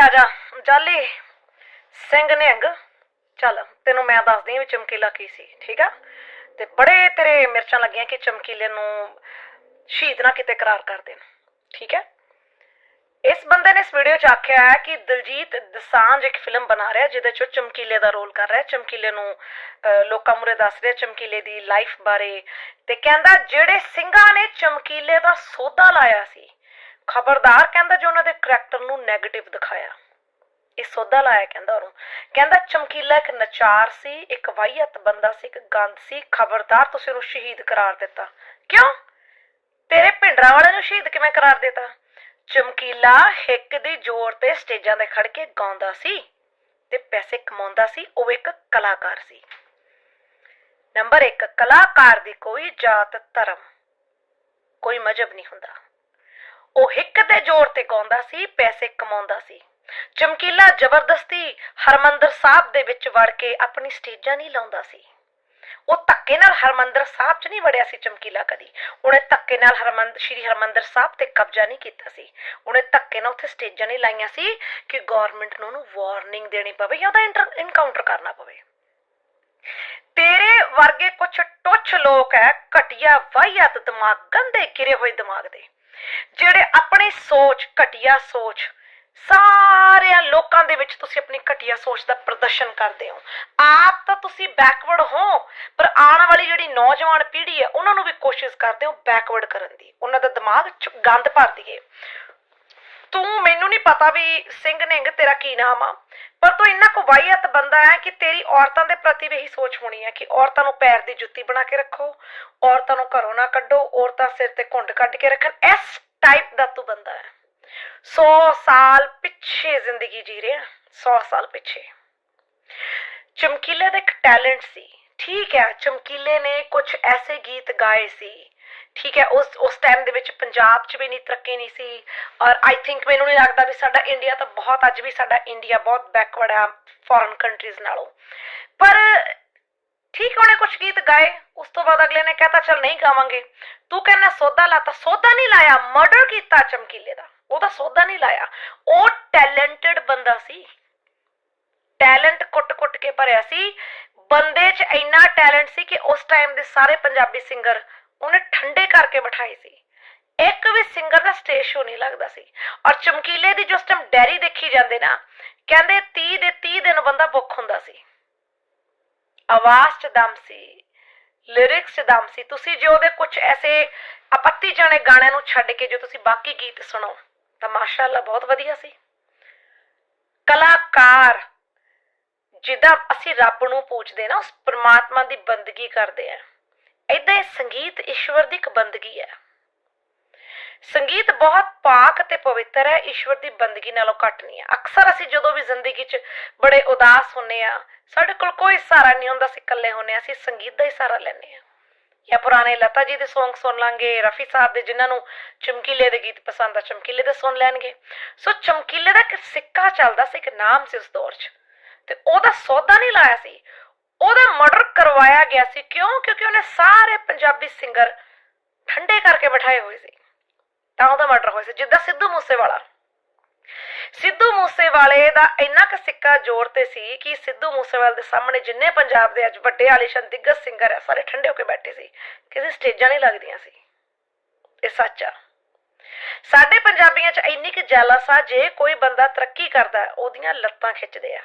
ਆ ਜਾ ਜਾਲੀ। ਸਿੰਘ ਨਿਹੰਗ ਚੱਲ ਤੈਨੂੰ ਮੈਂ ਦੱਸਦੀ ਹਾਂ ਵੀ ਚਮਕੀਲਾ ਕੀ ਸੀ ਠੀਕ ਆ? ਤੇ ਬੜੇ ਤੇਰੇ ਮਿਰਚਾਂ ਲੱਗੀਆਂ ਕਿ ਚਮਕੀਲੇ ਨੂੰ ਸ਼ਹੀਦ ਨਾ ਕਿਤੇ ਕਰਾਰ ਕਰ ਦੇਣ ਠੀਕ ਹੈ ਇਸ ਬੰਦੇ ਨੇ ਇਸ ਵੀਡੀਓ 'ਚ ਆਖਿਆ ਹੈ ਕਿ ਦਿਲਜੀਤ ਦਸਾਂਝ ਇੱਕ ਫਿਲਮ ਬਣਾ ਰਿਹਾ ਜਿਹਦੇ 'ਚ ਚਮਕੀਲੇ ਦਾ ਰੋਲ ਕਰ ਰਿਹਾ ਚਮਕੀਲੇ ਨੂੰ ਅਹ, ਲੋਕਾਂ ਮੁਰੇ ਦੱਸ ਰਿਹਾ ਚਮਕੀਲੇ ਦੀ ਲਾਈਫ ਬਾਰੇ। ਤੇ ਕਹਿੰਦਾ ਜਿਹੜੇ ਸਿੰਘਾਂ ਨੇ ਚਮਕੀਲੇ ਦਾ ਸੌਦਾ ਲਾਇਆ ਸੀ ਖਬਰਦਾਰ ਕਹਿੰਦਾ ਜੋ ਉਹਨਾਂ ਦੇ ਕਰੈਕਟਰ ਨੂੰ 네ਗੇਟਿਵ ਦਿਖਾਇਆ। ਇਹ ਸੌਦਾ ਲਾਇਆ ਕਹਿੰਦਾ ਉਹਨੂੰ। ਕਹਿੰਦਾ ਚਮਕੀਲਾ ਇੱਕ ਨਚਾਰ ਸੀ, ਇੱਕ ਵਾਹੀਅਤ ਬੰਦਾ ਸੀ, ਇੱਕ ਗੰਦ ਸੀ, ਖਬਰਦਾਰ ਤੁਸੀਂ ਉਹਨੂੰ ਸ਼ਹੀਦ ਕਰਾਰ ਦਿੱਤਾ। ਕਿਉਂ? ਤੇਰੇ ਭਿੰਡਰਾਂ ਵਾਲੇ ਨੂੰ ਸ਼ਹੀਦ ਕਿਵੇਂ ਕਰਾਰ ਦਿੱਤਾ? ਚਮਕੀਲਾ ਹਿੱਕ ਦੀ ਜ਼ੋਰ ਤੇ ਸਟੇਜਾਂ ਤੇ ਖੜ ਕੇ ਗਾਉਂਦਾ ਸੀ ਤੇ ਪੈਸੇ ਕਮਾਉਂਦਾ ਸੀ, ਉਹ ਇੱਕ ਕਲਾਕਾਰ ਸੀ। ਨੰਬਰ 1 ਕਲਾਕਾਰ ਦੀ ਕੋਈ ਜਾਤ ਧਰਮ ਕੋਈ ਮਜਬ ਨਹੀਂ ਹੁੰਦਾ। ਉਹ ਹਿੱਕ ਦੇ ਜ਼ੋਰ ਤੇ ਗਾਉਂਦਾ ਸੀ, ਪੈਸੇ ਕਮਾਉਂਦਾ ਸੀ। ਚਮਕੀਲਾ ਜ਼ਬਰਦਸਤੀ ਹਰਮੰਦਰ ਸਾਹਿਬ ਦੇ ਵਿੱਚ ਵੜ ਕੇ ਆਪਣੀ ਸਟੇਜਾਂ ਨਹੀਂ ਲਾਉਂਦਾ ਸੀ। ਉਹ ਧੱਕੇ ਨਾਲ ਹਰਮੰਦਰ ਸਾਹਿਬ 'ਚ ਨਹੀਂ ਵੜਿਆ ਸੀ ਚਮਕੀਲਾ ਕਦੀ। ਉਹਨੇ ਧੱਕੇ ਨਾਲ ਹਰਮੰਦ, ਸ਼੍ਰੀ ਹਰਮੰਦਰ ਸਾਹਿਬ ਤੇ ਕਬਜ਼ਾ ਨਹੀਂ ਕੀਤਾ ਸੀ। ਉਹਨੇ ਧੱਕੇ ਨਾਲ ਉੱਥੇ ਸਟੇਜਾਂ ਨਹੀਂ ਲਾਈਆਂ ਸੀ ਕਿ ਗਵਰਨਮੈਂਟ ਨੂੰ ਉਹਨੂੰ ਵਾਰਨਿੰਗ ਦੇਣੀ ਪਵੇ ਜਾਂ ਉਹਦਾ ਇਨਕਾਊਂਟਰ ਕਰਨਾ ਪਵੇ। ਤੇਰੇ ਵਰਗੇ ਕੁਝ ਟੁੱਛ ਲੋਕ ਹੈ ਘਟਿਆ ਵਾਹੀਅਤ ਦਿਮਾਗ, ਗੰਦੇ ਕਿਰੇ ਹੋਏ ਦਿਮਾਗ ਦੇ। ਜਿਹੜੇ ਆਪਣੀ ਸੋਚ, ਘਟਿਆ ਸੋਚ, ਸਾਰਿਆਂ ਲੋਕਾਂ ਦੇ ਵਿੱਚ ਤੁਸੀਂ ਆਪਣੀ ਘਟੀਆ ਸੋਚ ਦਾ ਪ੍ਰਦਰਸ਼ਨ ਕਰਦੇ ਹੋ। ਆਪ ਤਾਂ ਤੁਸੀਂ ਬੈਕਵਰਡ ਹੋ, ਪਰ ਆਉਣ ਵਾਲੀ ਜਿਹੜੀ ਨੌਜਵਾਨ ਪੀੜ੍ਹੀ ਹੈ, ਉਹਨਾਂ ਨੂੰ ਵੀ ਕੋਸ਼ਿਸ਼ ਕਰਦੇ ਹੋ ਬੈਕਵਰਡ ਕਰਨ ਦੀ। ਉਹਨਾਂ ਦਾ ਦਿਮਾਗ ਗੰਦ ਭਰ ਦਈਏ। ਤੂੰ ਮੈਨੂੰ ਨਹੀਂ ਪਤਾ ਵੀ ਸਿੰਘ ਨਿੰਗ ਤੇਰਾ ਕੀ ਨਾਮ ਆ, ਪਰ ਤੂੰ ਇੰਨਾ ਕੁ ਵਾਹੀਅਤ ਬੰਦਾ ਹੈ ਕਿ ਤੇਰੀ ਔਰਤਾਂ ਦੇ ਪ੍ਰਤੀ ਵੀ ਇਹੀ ਸੋਚ ਹੋਣੀ ਹੈ ਕਿ ਔਰਤਾਂ ਨੂੰ ਪੈਰ ਦੀ ਜੁੱਤੀ ਬਣਾ ਕੇ ਰੱਖੋ, ਔਰਤਾਂ ਨੂੰ ਘਰੋਂ ਨਾ ਕੱਢੋ, ਔਰਤਾਂ ਸਿਰ ਤੇ ਘੁੰਡ ਕੱਢ ਕੇ ਰੱਖਣ, ਇਸ ਟਾਈਪ ਦਾ ਤੂੰ ਬੰਦਾ ਹੈ। 100 ਸਾਲ ਪਿੱਛੇ ਜ਼ਿੰਦਗੀ ਜੀ ਰਿਹਾ 100 ਸਾਲ ਪਿੱਛੇ। ਚਮਕੀਲੇ ਦਾ ਇੱਕ ਟੈਲੈਂਟ ਸੀ, ਠੀਕ ਹੈ, ਚਮਕੀਲੇ ਨੇ ਕੁਝ ਐਸੇ ਗੀਤ ਗਾਏ ਸੀ ਠੀਕ ਹੈ, ਉਸ ਉਸ ਟਾਈਮ ਦੇ ਵਿੱਚ ਪੰਜਾਬ 'ਚ ਵੀ ਨਹੀਂ ਤਰੱਕੀ ਨਹੀਂ ਸੀ ਔਰ ਆਈ ਥਿੰਕ ਮੈਨੂੰ ਨਹੀਂ ਲੱਗਦਾ ਵੀ ਸਾਡਾ ਇੰਡੀਆ ਤਾਂ ਬਹੁਤ ਅੱਜ ਵੀ ਸਾਡਾ ਇੰਡੀਆ ਬਹੁਤ ਬੈਕਵਰਡ ਆ ਫੋਰਨ ਕੰਟਰੀਜ਼ ਨਾਲੋਂ। ਪਰ ਠੀਕ ਉਹਨੇ ਕੁਝ ਗੀਤ ਗਾਏ, ਉਸ ਤੋਂ ਬਾਅਦ ਅਗਲੇ ਨੇ ਕਹਿਤਾ, ਚਲ ਨਹੀਂ ਗਾਵਾਂਗੇ। ਤੂੰ ਕਹਿੰਦਾ ਸੌਦਾ ਲਾਤਾ, ਸੌਦਾ ਨਹੀਂ ਲਾਇਆ ਮਰਡਰ ਕੀਤਾ ਚਮਕੀਲੇ ਦਾ। ਉਹਦਾ ਸੌਦਾ ਨਹੀਂ ਲਾਇਆ। ਉਹ ਟੈਲੈਂਟਡ ਬੰਦਾ ਸੀ। ਟੈਲੈਂਟ ਕੁੱਟ-ਕੁੱਟ ਕੇ ਭਰਿਆ ਸੀ। ਬੰਦੇ 'ਚ ਇੰਨਾ ਟੈਲੈਂਟ ਸੀ ਕਿ ਉਸ ਟਾਈਮ ਦੇ ਸਾਰੇ ਪੰਜਾਬੀ ਸਿੰਗਰ ਉਹਨੇ ਠੰਡੇ ਕਰਕੇ ਬਿਠਾਏ ਸੀ। ਇੱਕ ਵੀ ਸਿੰਗਰ ਦਾ ਸਟੇਜ ਸ਼ੋ ਨਹੀਂ ਲੱਗਦਾ ਸੀ। ਔਰ ਚਮਕੀਲੇ ਦੀ ਜਿਸ ਟਾਈਮ ਡੈਰੀ ਦੇਖੀ ਜਾਂਦੇ ਨਾ, ਕਹਿੰਦੇ 30 ਦੇ 30 ਦਿਨ ਬੰਦਾ ਬੁੱਕ ਹੁੰਦਾ ਸੀ। ਆਵਾਜ਼ 'ਚ ਦਮ ਸੀ ਲਿਰਿਕਸ 'ਚ ਦਮ ਸੀ। ਤੁਸੀਂ ਜੇ ਉਹਦੇ ਕੁਝ ਐਸੇ ਆਪੱਤੀ ਜਾਣੇ ਗਾਣਿਆਂ ਨੂੰ ਛੱਡ ਕੇ ਜੋ ਤੁਸੀਂ ਬਾਕੀ ਗੀਤ ਸੁਣੋ, ਤਾਂ ਮਾਸ਼ਾਅੱਲਾ ਬਹੁਤ ਵਧੀਆ ਸੀ। ਕਲਾਕਾਰ ਜਿੱਦਾਂ ਅਸੀਂ ਰੱਬ ਨੂੰ ਪੂਜਦੇ ਨਾ, ਉਸ ਪ੍ਰਮਾਤਮਾ ਦੀ ਬੰਦਗੀ ਕਰਦੇ ਆ ਇਦਾਂ ਹੀ ਸੰਗੀਤ ਈਸ਼ਵਰ ਦੀ ਇੱਕ ਬੰਦਗੀ ਹੈ। ਸੰਗੀਤ ਬਹੁਤ ਪਾਕ ਤੇ ਪਵਿੱਤਰ ਹੈ, ਈਸ਼ਵਰ ਦੀ ਬੰਦਗੀ ਨਾਲੋਂ ਘੱਟ ਨਹੀਂ ਹੈ। ਅਕਸਰ ਅਸੀਂ ਜਦੋਂ ਵੀ ਜ਼ਿੰਦਗੀ 'ਚ ਬੜੇ ਉਦਾਸ ਹੁੰਨੇ ਆ ਸਾਡੇ ਕੋਲ ਕੋਈ ਸਹਾਰਾ ਨਹੀਂ ਹੁੰਦਾ, ਅਸੀਂ ਇਕੱਲੇ ਹੁੰਨੇ ਆ ਅਸੀਂ ਸੰਗੀਤ ਦਾ ਹੀ ਸਹਾਰਾ ਲੈਂਦੇ ਆ ਜਾਂ ਪੁਰਾਣੇ ਲਤਾ ਜੀ ਦੇ Song ਸੁਣ ਲਾਂਗੇ, ਰਫੀ ਸਾਹਿਬ ਦੇ ਜਿਨ੍ਹਾਂ ਨੂੰ ਚਮਕੀਲੇ ਦੇ ਗੀਤ ਪਸੰਦ ਆ, ਚਮਕੀਲੇ ਦੇ ਸੁਣ ਲੈਣਗੇ। ਸੋ ਚਮਕੀਲੇ ਦਾ ਇੱਕ ਸਿੱਕਾ ਚੱਲਦਾ ਸੀ, ਇੱਕ ਨਾਮ ਸੀ ਉਸ ਦੌਰ 'ਚ। ਤੇ ਉਹਦਾ ਸੌਦਾ ਨਹੀਂ ਲਾਇਆ ਸੀ। ਉਹਦਾ ਮਰਡਰ ਕਰਵਾਇਆ ਗਿਆ ਸੀ। ਕਿਉਂ? ਕਿਉਂਕਿ ਉਹਨੇ ਸਾਰੇ ਪੰਜਾਬੀ ਸਿੰਗਰ ਠੰਡੇ ਕਰਕੇ ਬਿਠਾਏ ਹੋਏ ਸੀ। ਤਾਂ ਉਹਦਾ ਮਰਡਰ ਹੋਇਆ ਸੀ। ਜਿੱਦਾਂ ਸਿੱਧੂ ਮੂਸੇਵਾਲਾ। ਸਿੱਧੂ ਮੂਸੇਵਾਲੇ ਦਾ ਇੰਨਾ ਕੁ ਸਿੱਕਾ ਜ਼ੋਰ ਤੇ ਸੀ ਕਿ ਸਿੱਧੂ ਮੂਸੇਵਾਲੇ ਦੇ ਸਾਹਮਣੇ ਜਿੰਨੇ ਪੰਜਾਬ ਦੇ ਅੱਜ ਵੱਡੇ ਆਲੀਸ਼ਾਨ ਦਿੱਗਜ ਸਿੰਗਰ ਹੈ ਸਾਰੇ ਠੰਡੇ ਹੋ ਕੇ ਬੈਠੇ ਸੀ। ਕਿਸੇ ਸਟੇਜਾਂ ਨਹੀਂ ਲੱਗਦੀਆਂ ਸੀ। ਇਹ ਸੱਚ ਆ। ਸਾਡੇ ਪੰਜਾਬੀਆਂ 'ਚ ਇੰਨੀ ਕੁ ਜੈਲਸ ਆ, ਜੇ ਕੋਈ ਬੰਦਾ ਤਰੱਕੀ ਕਰਦਾ, ਉਹਦੀਆਂ ਲੱਤਾਂ ਖਿੱਚਦੇ ਆ।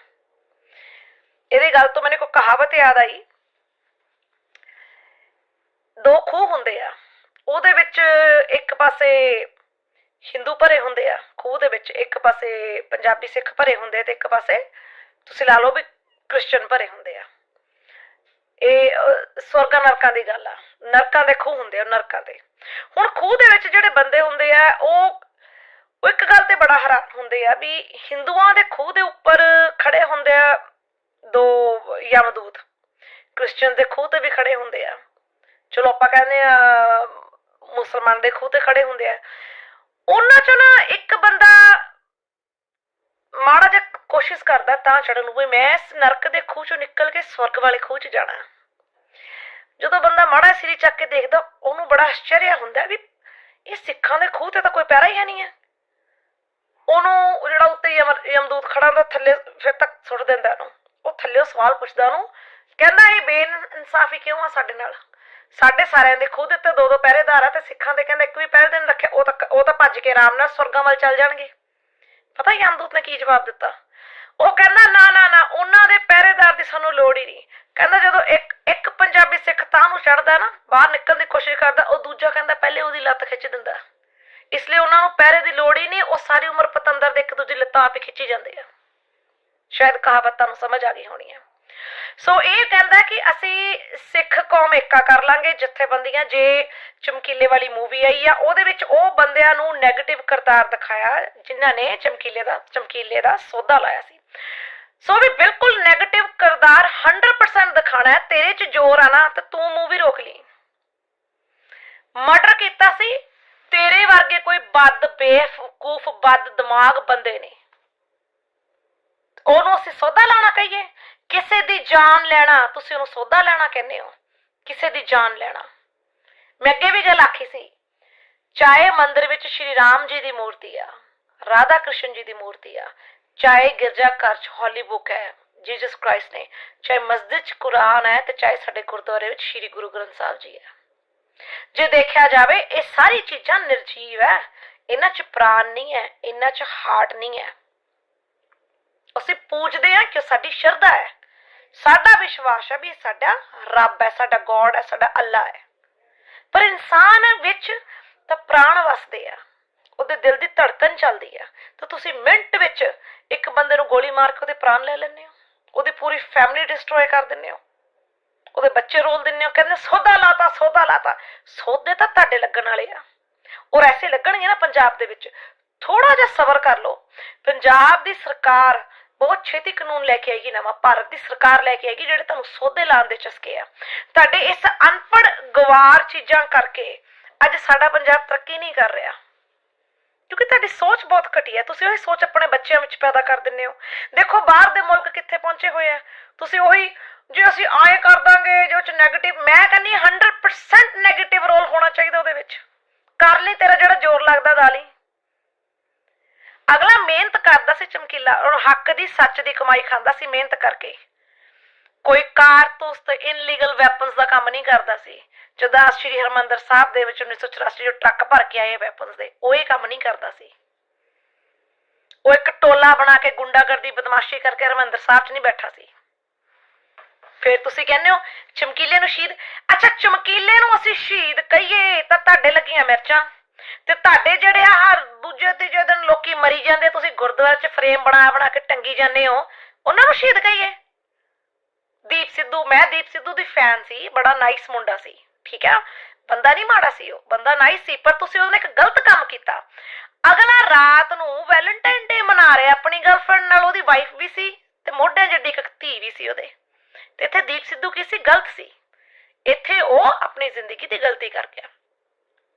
ਇਹਦੀ ਗੱਲ ਤੋਂ ਮੈਨੂੰ ਕੋਈ ਕਹਾਵਤ ਯਾਦ ਆਈ। ਦੋ ਖੂਹ ਹੁੰਦੇ ਆ। ਉਹਦੇ ਵਿੱਚ ਇੱਕ ਪਾਸੇ ਹਿੰਦੂ ਭਰੇ ਹੁੰਦੇ ਆ, ਖੂਹ ਦੇ ਵਿੱਚ ਇੱਕ ਪਾਸੇ ਪੰਜਾਬੀ ਸਿੱਖ ਭਰੇ ਹੁੰਦੇ ਤੇ ਇੱਕ ਪਾਸੇ ਤੁਸੀਂ ਲਾ ਲਓ ਵੀ ਕ੍ਰਿਸਚੀਅਨ ਭਰੇ ਹੁੰਦੇ ਆ। ਇਹ ਸਵਰਗਾਂ ਨਰਕਾਂ ਦੀ ਗੱਲ ਆ। ਨਰਕਾਂ ਦੇ ਖੂਹ ਹੁੰਦੇ ਆ, ਨਰਕਾਂ ਦੇ। ਹੁਣ ਖੂਹ ਦੇ ਵਿੱਚ ਜਿਹੜੇ ਬੰਦੇ ਹੁੰਦੇ ਆ, ਉਹ ਉਹ ਇੱਕ ਗੱਲ ਤੇ ਬੜਾ ਹੈਰਾਨ ਹੁੰਦੇ ਆ ਵੀ ਹਿੰਦੂਆਂ ਦੇ ਖੂਹ ਦੇ ਉੱਪਰ ਖੜੇ ਹੁੰਦੇ ਆ ਦੋ ਯਮਦੂਤ। ਕ੍ਰਿਸਚੀਅਨ ਦੇ ਖੂਹ ਤੇ ਵੀ ਖੜੇ ਹੁੰਦੇ ਆ। ਚਲੋ ਆਪਾਂ ਕਹਿੰਦੇ ਆ, ਮੁਸਲਮਾਨ ਦੇ ਖੂਹ ਤੇ ਖੜੇ ਹੁੰਦੇ ਆ। ਉਹਨਾਂ ਚੋਂ ਨਾ ਇੱਕ ਬੰਦਾ ਮਾੜਾ ਜਿਹਾ ਕੋਸ਼ਿਸ਼ ਕਰਦਾ ਤਾਂ ਚੜਨ ਨੂੰ ਵੀ ਮੈਂ ਇਸ ਨਰਕ ਦੇ ਖੂਹ ਚੋਂ ਨਿਕਲ ਕੇ ਸਵਰਗ ਵਾਲੇ ਖੂਹ 'ਚ ਜਾਣਾ। ਜਦੋਂ ਬੰਦਾ ਮਾੜਾ ਸਿਰੀ ਚੱਕ ਕੇ ਦੇਖਦਾ, ਉਹਨੂੰ ਬੜਾ ਆਸ਼ਚਰਯ ਹੁੰਦਾ ਵੀ ਇਹ ਸਿੱਖਾਂ ਦੇ ਖੂਹ ਤੇ ਤਾਂ ਕੋਈ ਪੈਰਾ ਹੀ ਹੈ ਨਹੀਂ ਹੈ। ਉਹਨੂੰ ਜਿਹੜਾ ਉੱਤੇ ਯਮ- ਯਮਦੂਤ ਖੜਾ ਹੁੰਦਾ, ਥੱਲੇ ਫਿਰ ਤੱਕ ਸੁੱਟ ਦਿੰਦਾ ਉਹਨੂੰ। ਉਹ ਥੱਲੇ ਸਵਾਲ ਪੁੱਛਦਾ ਉਹਨੂੰ, ਕਹਿੰਦਾ ਇਹ ਬੇਇਨਸਾਫੀ ਕਿਉਂ ਆ ਸਾਡੇ ਨਾਲ? ਸਾਡੇ ਸਾਰਿਆਂ ਦੇ ਖੁਦ ਤੇ ਦੋ ਦੋ ਪਹਿਰੇਦਾਰ ਆ ਤੇ ਸਿੱਖਾਂ ਦੇ ਕਹਿੰਦਾ ਇੱਕ ਵੀ ਪਹਿਰੇ ਦਿਨ ਰੱਖਿਆ, ਉਹ ਤਾਂ ਉਹ ਤਾਂ ਭੱਜ ਕੇ ਆਰਾਮ ਨਾਲ ਸੁਰਗਾਂ ਵੱਲ ਚੱਲ ਜਾਣਗੇ। ਪਤਾ ਯਮਦੂਤ ਨੇ ਕੀ ਜਵਾਬ ਦਿੱਤਾ? ਉਹ ਕਹਿੰਦਾ, ਨਾ ਨਾ ਨਾ, ਉਹਨਾਂ ਦੇ ਪਹਿਰੇਦਾਰ ਦੀ ਸਾਨੂੰ ਲੋੜ ਹੀ ਨਹੀਂ। ਕਹਿੰਦਾ ਜਦੋਂ ਇੱਕ ਇੱਕ ਪੰਜਾਬੀ ਸਿੱਖ ਤਾਂ ਨੂੰ ਚੜਦਾ ਨਾ, ਬਾਹਰ ਨਿਕਲਣ ਦੀ ਕੋਸ਼ਿਸ਼ ਕਰਦਾ, ਉਹ ਦੂਜਾ ਕਹਿੰਦਾ ਪਹਿਲੇ ਉਹਦੀ ਲੱਤ ਖਿੱਚ ਦਿੰਦਾ। ਇਸ ਲਈ ਉਹਨਾਂ ਨੂੰ ਪਹਿਰੇ ਦੀ ਲੋੜ ਹੀ ਨਹੀਂ, ਉਹ ਸਾਰੀ ਉਮਰ ਪਤੰਦਰ ਦੇ ਇੱਕ ਦੂਜੀ ਦੀ ਲੱਤਾਂ ਆਪੇ ਖਿੱਚੀ ਜਾਂਦੇ ਆ। ਸ਼ਾਇਦ ਕਹਾਵਤ ਤੁਹਾਨੂੰ ਸਮਝ ਆ ਗਈ ਹੋਣੀ ਹੈ। ਸੋ ਇਹ ਕਹਿੰਦਾ ਕਿ ਅਸੀਂ ਸਿੱਖ ਕੌਮ ਏਕਾ ਕਰ ਲਾਂਗੇ ਜਥੇਬੰਦੀਆਂ, ਜੇ ਚਮਕੀਲੇ ਵਾਲੀ ਮੂਵੀ ਆਈ ਆ, ਉਹਦੇ ਵਿੱਚ ਉਹ ਬੰਦਿਆਂ ਨੂੰ 네ਗੇਟਿਵ ਕਰਤਾਰ ਦਿਖਾਇਆ, ਜਿਨ੍ਹਾਂ ਨੇ ਚਮਕੀਲੇ ਦਾ ਚਮਕੀਲੇ ਦਾ ਸੌਦਾ ਲਾਇਆ ਸੀ। ਸੋ ਵੀ ਬਿਲਕੁਲ 네ਗੇਟਿਵ ਕਰਤਾਰ 100% ਦਿਖਾਣਾ ਹੈ, ਤੇਰੇ 'ਚ ਜ਼ੋਰ ਆ ਨਾ, ਤੇ ਤੂੰ ਮੂਵੀ ਰੋਕ ਲਈ। ਮਰਡਰ ਕੀਤਾ ਸੀ, ਤੇਰੇ ਵਰਗੇ ਕੋਈ ਬਦ ਬੇਫਕੂਫ ਬਦ ਦਿਮਾਗ ਬੰਦੇ ਨੇ। ਉਹਨੂੰ ਅਸੀਂ ਸੌਦਾ ਲਾਣਾ ਕਹੀਏ? ਕਿਸੇ ਦੀ ਜਾਨ ਲੈਣਾ, ਤੁਸੀਂ ਉਹਨੂੰ ਸੌਦਾ ਲੈਣਾ ਕਹਿੰਦੇ ਹੋ। ਕਿਸੇ ਦੀ ਜਾਨ ਲੈਣਾ। ਮੈਂ ਅੱਗੇ ਵੀ ਗੱਲ ਆਖੀ ਸੀ। ਚਾਹੇ ਮੰਦਿਰ ਵਿੱਚ ਸ਼੍ਰੀ ਰਾਮ ਜੀ ਦੀ ਮੂਰਤੀ ਆ, ਰਾਧਾ ਕ੍ਰਿਸ਼ਨ ਜੀ ਦੀ ਮੂਰਤੀ ਆ, ਚਾਹੇ ਗਿਰਜਾ ਘਰ ਚ ਹੌਲੀ ਬੁੱਕ ਹੈ, ਜੀਸਸ ਕ੍ਰਾਈਸਟ ਨੇ, ਚਾਹੇ ਮਸਜਿਦ ਚ ਕੁਰਾਨ ਹੈ ਤੇ ਚਾਹੇ ਸਾਡੇ ਗੁਰਦੁਆਰੇ ਵਿੱਚ ਸ਼੍ਰੀ ਗੁਰੂ ਗ੍ਰੰਥ ਸਾਹਿਬ ਜੀ ਹੈ। ਜੇ ਦੇਖਿਆ ਜਾਵੇ, ਇਹ ਸਾਰੀ ਚੀਜ਼ਾਂ ਨਿਰਜੀਵ ਹੈ। ਇਹਨਾਂ 'ਚ ਪ੍ਰਾਣ ਨਹੀਂ ਹੈ, ਇਹਨਾਂ 'ਚ ਹਾਰਟ ਨਹੀਂ ਹੈ। ਅਸੀਂ ਪੂਜਦੇ ਹਾਂ ਕਿ ਸਾਡੀ ਸ਼ਰਧਾ ਹੈ। ਸਾਡਾ ਵਿਸ਼ਵਾਸ ਹੈ ਵੀ ਸਾਡਾ ਰੱਬ ਹੈ, ਸਾਡਾ ਗੋਡ ਹੈ, ਸਾਡਾ ਅੱਲਾ ਹੈ। ਪਰ ਇਨਸਾਨ ਵਿੱਚ ਤਾਂ ਪ੍ਰਾਣ ਵਸਦੇ ਆ। ਉਹਦੇ ਦਿਲ ਦੀ ਧੜਕਨ ਚੱਲਦੀ ਆ। ਤਾਂ ਤੁਸੀਂ ਮਿੰਟ ਵਿੱਚ ਇੱਕ ਬੰਦੇ ਨੂੰ ਗੋਲੀ ਮਾਰ ਕੇ ਉਹਦੇ ਪ੍ਰਾਣ ਲੈ ਲੈਂਦੇ ਹੋ। ਉਹਦੀ ਪੂਰੀ ਫੈਮਿਲੀ ਡਿਸਟਰੋਏ ਕਰ ਦਿੰਦੇ ਹੋ। ਉਹਦੇ ਬੱਚੇ ਰੋਲ ਦਿੰਦੇ ਹੋ। ਕਹਿੰਦੇ ਸੌਦਾ ਲਾਤਾ ਸੌਦਾ ਲਾਤਾ। ਸੌਦੇ ਤਾਂ ਤੁਹਾਡੇ ਲੱਗਣ ਵਾਲੇ ਆ। ਔਰ ਐਸੇ ਲੱਗਣਗੇ ਨਾ ਪੰਜਾਬ ਦੇ ਵਿੱਚ। ਥੋੜਾ ਜਿਹਾ ਸਬਰ ਕਰ ਲਓ। ਪੰਜਾਬ ਦੀ ਸਰਕਾਰ ਬਹੁਤ ਛੇਤੀ ਕਾਨੂੰਨ ਲੈ ਕੇ ਆਏਗੀ, ਨਵਾਂ ਭਾਰਤ ਦੀ ਸਰਕਾਰ ਲੈ ਕੇ ਆਏਗੀ, ਜਿਹੜੇ ਤੁਹਾਨੂੰ ਸੋਧੇ ਲਾਉਣ ਦੇ ਚਸਕੇ ਆ। ਤੁਹਾਡੇ ਇਸ ਅਨਪੜ ਗਵਾਰ ਚੀਜ਼ਾਂ ਕਰਕੇ ਅੱਜ ਸਾਡਾ ਪੰਜਾਬ ਤਰੱਕੀ ਨਹੀਂ ਕਰ ਰਿਹਾ। ਕਿਉਂਕਿ ਤੁਹਾਡੀ ਸੋਚ ਬਹੁਤ ਘਟੀਆ ਤੁਸੀਂ ਉਹੀ ਸੋਚ ਆਪਣੇ ਬੱਚਿਆਂ ਵਿੱਚ ਪੈਦਾ ਕਰ ਦਿੰਦੇ ਹੋ। ਦੇਖੋ, ਬਾਹਰ ਦੇ ਮੁਲਕ ਕਿੱਥੇ ਪਹੁੰਚੇ ਹੋਏ ਆ। ਤੁਸੀਂ ਉਹੀ ਜੇ ਅਸੀਂ ਆਏ ਕਰ ਦਾਂਗੇ, ਜੋ ਚ 네ਗੇਟਿਵ ਮੈਂ ਕਹਿੰਨੀ 100% 네ਗੇਟਿਵ ਰੋਲ ਹੋਣਾ ਚਾਹੀਦਾ ਉਹਦੇ ਵਿੱਚ। ਕਰ ਲਈ ਤੇਰਾ ਜਿਹੜਾ ਜ਼ੋਰ ਲੱਗਦਾ ਦਾਲੀ ਅਗਲਾ ਮਿਹਨਤ ਕਰਦਾ ਸੀ ਚਮਕੀਲਾ ਔਰ ਹੱਕ ਦੀ, ਸੱਚ ਦੀ ਕਮਾਈ ਖਾਂਦਾ ਸੀ ਮਿਹਨਤ ਕਰਕੇ। ਕੋਈ ਕਾਰਤੂਸ ਤੇ ਇਨਲੀਗਲ ਵੈਪਨਸ ਦਾ ਕੰਮ ਨਹੀਂ ਕਰਦਾ ਸੀ। ਜਦੋਂ ਸ਼੍ਰੀ ਹਰਮੰਦਰ ਸਾਹਿਬ ਦੇ ਵਿੱਚ 1984 ਜੋ ਟਰੱਕ ਭਰ ਕੇ ਆਏ ਵੈਪਨਸ ਦੇ, ਉਹ ਇਹ ਕੰਮ ਨਹੀਂ ਕਰਦਾ ਸੀ। ਉਹ ਇੱਕ ਟੋਲਾ ਬਣਾ ਕੇ ਗੁੰਡਾਗਰਦੀ ਬਦਮਾਸ਼ੀ ਕਰਕੇ ਹਰਮੰਦਰ ਸਾਹਿਬ 'ਚ ਨਹੀਂ ਬੈਠਾ ਸੀ। ਫਿਰ ਤੁਸੀਂ ਕਹਿੰਦੇ ਹੋ, ਚਮਕੀਲੇ ਨੂੰ ਸ਼ਹੀਦ ਅੱਛਾ, ਚਮਕੀਲੇ ਨੂੰ ਅਸੀਂ ਸ਼ਹੀਦ ਕਹੀਏ ਤਾਂ ਤੁਹਾਡੇ ਲੱਗੀਆਂ ਮਿਰਚਾਂ। ਤੇ ਤੁਹਾਡੇ ਜਿਹੜੇ ਆ ਹਰ ਦੂਜੇ ਤੀਜੇ ਦਿਨ ਲੋਕੀ ਮਰੀ ਜਾਂਦੇ, ਤੁਸੀਂ ਗੁਰਦੁਆਰੇ 'ਚ ਫਰੇਮ ਬਣਾ ਬਣਾ ਕੇ ਟੰਗੀ ਜਾਂਦੇ ਹੋ, ਉਹਨਾਂ ਨੂੰ ਸ਼ਹੀਦ ਕਹੀਏ। ਦੀਪ ਸਿੱਧੂ, ਮੈਂ ਦੀਪ ਸਿੱਧੂ ਦੀ ਫੈਨ ਸੀ, ਬੜਾ ਨਾਈਸ ਮੁੰਡਾ ਸੀ, ਠੀਕ ਹੈ ਬੰਦਾ ਨਹੀਂ ਮਾੜਾ ਸੀ ਉਹ, ਬੰਦਾ ਨਾਈਸ ਸੀ, ਪਰ ਤੁਸੀਂ ਉਹਨੇ ਇੱਕ ਗਲਤ ਕੰਮ ਕੀਤਾ। ਅਗਲਾ ਰਾਤ ਨੂੰ ਵੈਲੈਂਟਾਈਨ ਡੇ ਮਨਾ ਰਿਹਾ, ਆਪਣੀ ਗਰਲਫ੍ਰੈਂਡ ਨਾਲ ਉਹਦੀ ਵਾਈਫ ਵੀ ਸੀ ਤੇ ਮੋਢੇ ਜੱਡੀ ਇੱਕ ਧੀ ਵੀ ਸੀ ਉਹਦੇ। ਤੇ ਇੱਥੇ ਦੀਪ ਸਿੱਧੂ ਕੀ ਸੀ? ਗਲਤ ਸੀ। ਇੱਥੇ ਉਹ ਆਪਣੀ ਜ਼ਿੰਦਗੀ ਦੀ ਗਲਤੀ ਕਰ ਗਿਆ।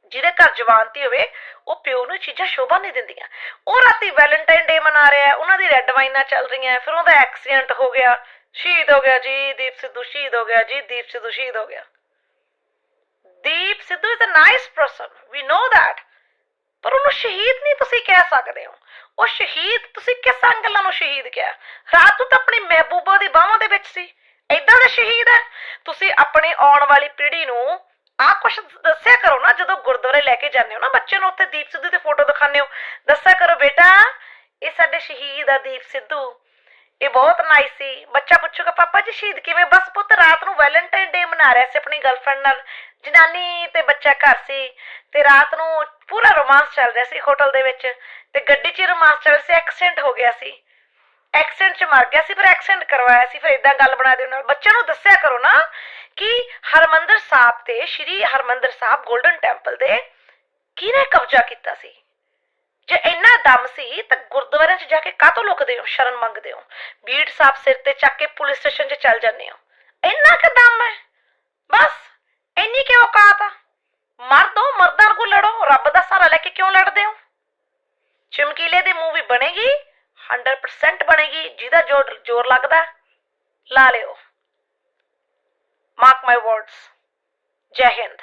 ਜਿਹਦੇ ਘਰ ਜਵਾਨਤੀ ਹੋਵੇ, ਉਹ ਪਿਓ ਨੂੰ ਚੀਜ਼ਾਂ ਸ਼ੋਭਾ ਨਹੀਂ ਦਿੰਦੀਆਂ। ਉਹ ਰਾਤੀ ਵੈਲੈਂਟਾਈਨ ਡੇ ਮਨਾ ਰਿਹਾ ਉਹਨਾਂ ਦੀ ਰੈੱਡ ਵਾਈਨਾਂ ਚੱਲ ਰਹੀਆਂ ਫਿਰ ਉਹਦਾ ਐਕਸੀਡੈਂਟ ਹੋ ਗਿਆ, ਸ਼ਹੀਦ ਹੋ ਗਿਆ, ਜੀ, ਦੀਪ ਸਿੱਧੂ ਸ਼ਹੀਦ ਹੋ ਗਿਆ, ਜੀ, ਦੀਪ ਸਿੱਧੂ ਸ਼ਹੀਦ ਹੋ ਗਿਆ। Deep Sidhu is a nice person we know that, ਪਰ ਉਹਨੂੰ ਸ਼ਹੀਦ ਨਹੀਂ ਤੁਸੀਂ ਕਹਿ ਸਕਦੇ ਹੋ। ਉਹ ਸ਼ਹੀਦ ਤੁਸੀਂ ਕਿਸ ਅੰਗਲਾਂ ਨੂੰ ਸ਼ਹੀਦ ਕਿਹਾ? ਰਾਤ ਨੂੰ ਤਾਂ ਆਪਣੀ ਮਹਿਬੂਬਾ ਦੀ ਬਾਹਾਂ ਦੇ ਵਿੱਚ ਸੀ ਐਦਾਂ ਦਾ ਸ਼ਹੀਦ ਹੈ। ਤੁਸੀਂ ਆਪਣੀ ਆਉਣ ਵਾਲੀ ਪੀੜ੍ਹੀ ਨੂੰ ਆਹ ਕੁਛ ਦੱਸਿਆ ਕਰੋ ਨਾ, ਜਦੋਂ ਗੁਰਦੁਆਰੇ ਲੈ ਕੇ ਜਾਂਦੇ ਹੋ ਨਾ, ਬੱਚੇ ਨੂੰ ਉੱਥੇ ਦੀਪ ਸਿੱਧੂ ਦੀ ਫੋਟੋ ਦਿਖਾਉਂਦੇ ਹੋ। ਦੱਸਿਆ ਕਰੋ ਬੇਟਾ, ਇਹ ਸਾਡੇ ਸ਼ਹੀਦ ਆ ਦੀਪ ਸਿੱਧੂ। ਇਹ ਬਹੁਤ ਨਾਈਸ ਸੀ। ਬੱਚਾ ਪੁੱਛੂਗਾ, ਪਾਪਾ ਜੀ ਸ਼ਹੀਦ ਕਿਵੇਂ? ਬਸ ਪੁੱਤ, ਰਾਤ ਨੂੰ ਵੈਲੈਂਟਾਈਨ ਡੇ ਮਨਾ ਰਿਹਾ ਸੀ ਆਪਣੀ ਗਰਲਫ੍ਰੈਂਡ ਨਾਲ। ਜਨਾਨੀ ਤੇ ਬੱਚਾ ਘਰ ਸੀ ਤੇ ਰਾਤ ਨੂੰ ਪੂਰਾ ਰੋਮਾਂਸ ਚੱਲ ਰਿਹਾ ਸੀ ਹੋਟਲ ਦੇ ਵਿੱਚ ਤੇ ਗੱਡੀ 'ਚ ਰੋਮਾਂਸ ਚੱਲ ਰਿਹਾ ਸੀ ਐਕਸੀਡੈਂਟ ਹੋ ਗਿਆ ਸੀ। ਐਕਸੀਡੈਂਟ 'ਚ ਮਰ ਗਿਆ ਸੀ, ਫਿਰ ਐਕਸੀਡੈਂਟ ਕਰਵਾਇਆ ਸੀ, ਫਿਰ ਇਦਾਂ ਗੱਲ ਬਣਾ ਦਿਓ ਨਾਲ। ਬੱਚਿਆਂ ਨੂੰ ਦੱਸਿਆ ਕਰੋ ਨਾ ਕਿ ਹਰਮੰਦਰ ਸਾਹਿਬ ਤੇ ਸ਼੍ਰੀ ਹਰਮੰਦਰ ਸਾਹਿਬ 골ਡਨ ਟੈਂਪਲ ਦੇ ਕਿਹਨੇ ਕਬਜ਼ਾ ਕੀਤਾ ਸੀ? ਜੇ ਇੰਨਾ ਦਮ ਸੀ, ਤਾਂ ਗੁਰਦੁਆਰਿਆਂ 'ਚ ਜਾ ਕੇ ਕਾਹਤੋਂ ਲੁਕਦੇ ਹੋ, ਸ਼ਰਨ ਮੰਗਦੇ ਹੋ? ਬੀੜ ਸਾਹਿਬ ਸਿਰ ਤੇ ਚੱਕ ਕੇ ਪੁਲਿਸ ਸਟੇਸ਼ਨ 'ਚ ਚੱਲ ਜਾਂਦੇ ਹੋ। ਇੰਨਾ ਕਿ ਦਮ ਹੈ? ਬਸ, ਇੰਨੀ ਕਿ ਔਕਾਤ ਆ? ਮਰਦੋ ਮਰਦਾਂ ਕੋਲ ਲੜੋ, ਰੱਬ ਦਾ ਸਹਾਰਾ ਲੈ ਕੇ ਕਿਉਂ ਲੜਦੇ ਹੋ? ਚਮਕੀਲੇ ਦੀ ਮੂਵੀ ਬਣੇਗੀ 100% ਬਣੇਗੀ, ਜਿਹਦਾ ਜ਼ੋਰ ਲੱਗਦਾ, ਲਾ ਲਿਓ। ਮਾਰਕ ਮਾਈ ਵਰਡਸ ਜੈ ਹਿੰਦ